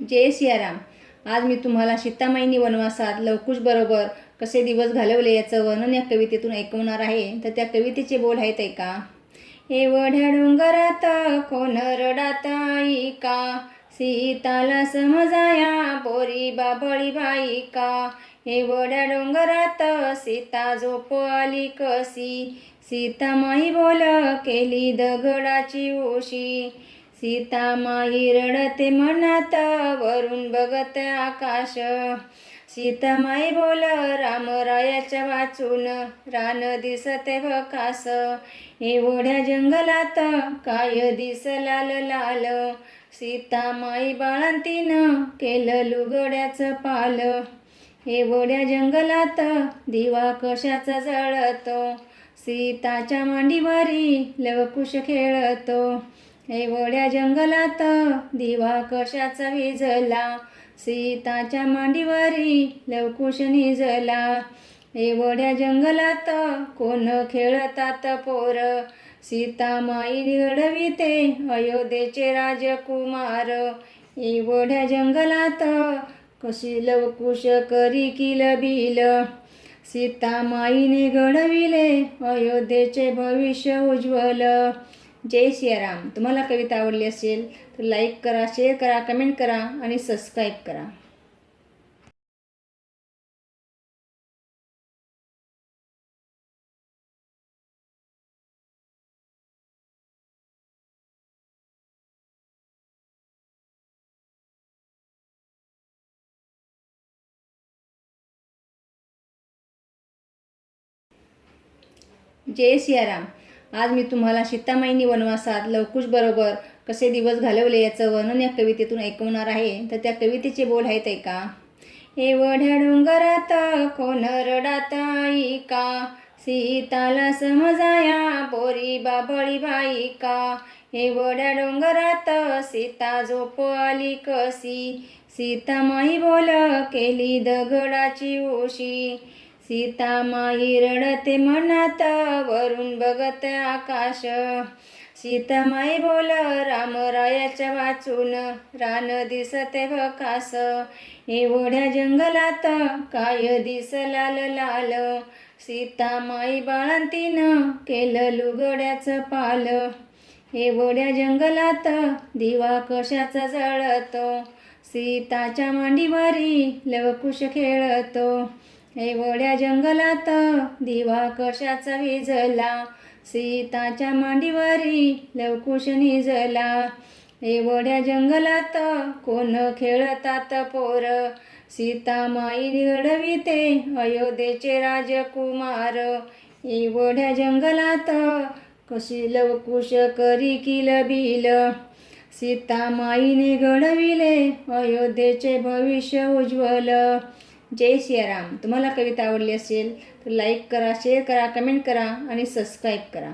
जय सियाराम. आज मी तुम्हाला सीतामाईनी वनवासात लवकुश बरोबर कसे दिवस घालवले याचं वर्णन या कवितेतून ऐकवणार आहे. तर त्या कवितेचे बोल आहेत ऐका. एवढ्या डोंगरात कोण रडाताई का सीताला समजाया बोरी बाबळी बाई का हे डोंगरात सीता झोप आली कशी? सीता माई बोल केली दगडाची उशी सीता माई रडते मनात वरून बघत आकाश. सीता माई बोल रामरायाच्या वाचून रान दिसते भकास एवढ्या जंगलात काय दिस लाल? लाल सीता माई बाळंतीनं केलं लुगड्याचं पाल. एवढ्या जंगलात दिवा कशाचा जळतो? सीताच्या मांडीवारी लवकुश खेळतो. एवढ्या जंगलात दिवा कशाचा विझला? सीताच्या मांडीवरी लवकुश निजला एवढ्या जंगलात कोण खेळतात पोर? सीता माई घडविते अयोध्येचे राजकुमार. एवढ्या जंगलात कशी लवकुश करी किल बिल? सीता माईने घडविले अयोध्येचे भविष्य उज्ज्वल. जय सियाराम. तुम्हाला कविता आवडली असेल तर लाईक करा शेअर करा कमेंट करा आणि सबस्क्राईब करा. जय सियाराम. आज मी तुम्हाला सीतामाईनी वनवासात लवकुश बरोबर कसे दिवस घालवले याचं वर्णन या कवितेतून ऐकवणार आहे. तर त्या कवितेचे बोल आहेत ऐका. एवढ्या डोंगरात कोण रडाताई का सीताला समजाया बोरी बाबळी बाई का एवढ्या डोंगरात सीता झोप आली कसी सीता माई बोल केली दगडाची उशी सीता माई रडते मनात वरून बघत आकाश. सीता माई बोल रामरायाच्या वाचून रान दिसते भकास एवढ्या जंगलात काय दिस लाल? लाल सीता माई बाळंतीनं केलं लुगड्याचं पाल. एवढ्या जंगलात दिवा कशाचा जळतो? सीताच्या मांडीवारी लवकुश खेळतो. एवढ्या जंगलात दिवा कशाचा विझला? सीताच्या मांडीवरी लवकुश निजला एवढ्या जंगलात कोण खेळतात पोर? सीता माई घडविते अयोध्येचे राजकुमार. एवढ्या जंगलात कशी लवकुश करी किल बिल? सीता माईने घडविले अयोध्येचे भविष्य उज्ज्वल. जय सियाराम. तुम्हाला कविता आवडली असेल तर लाईक करा शेअर करा कमेंट करा आणि सबस्क्राईब करा.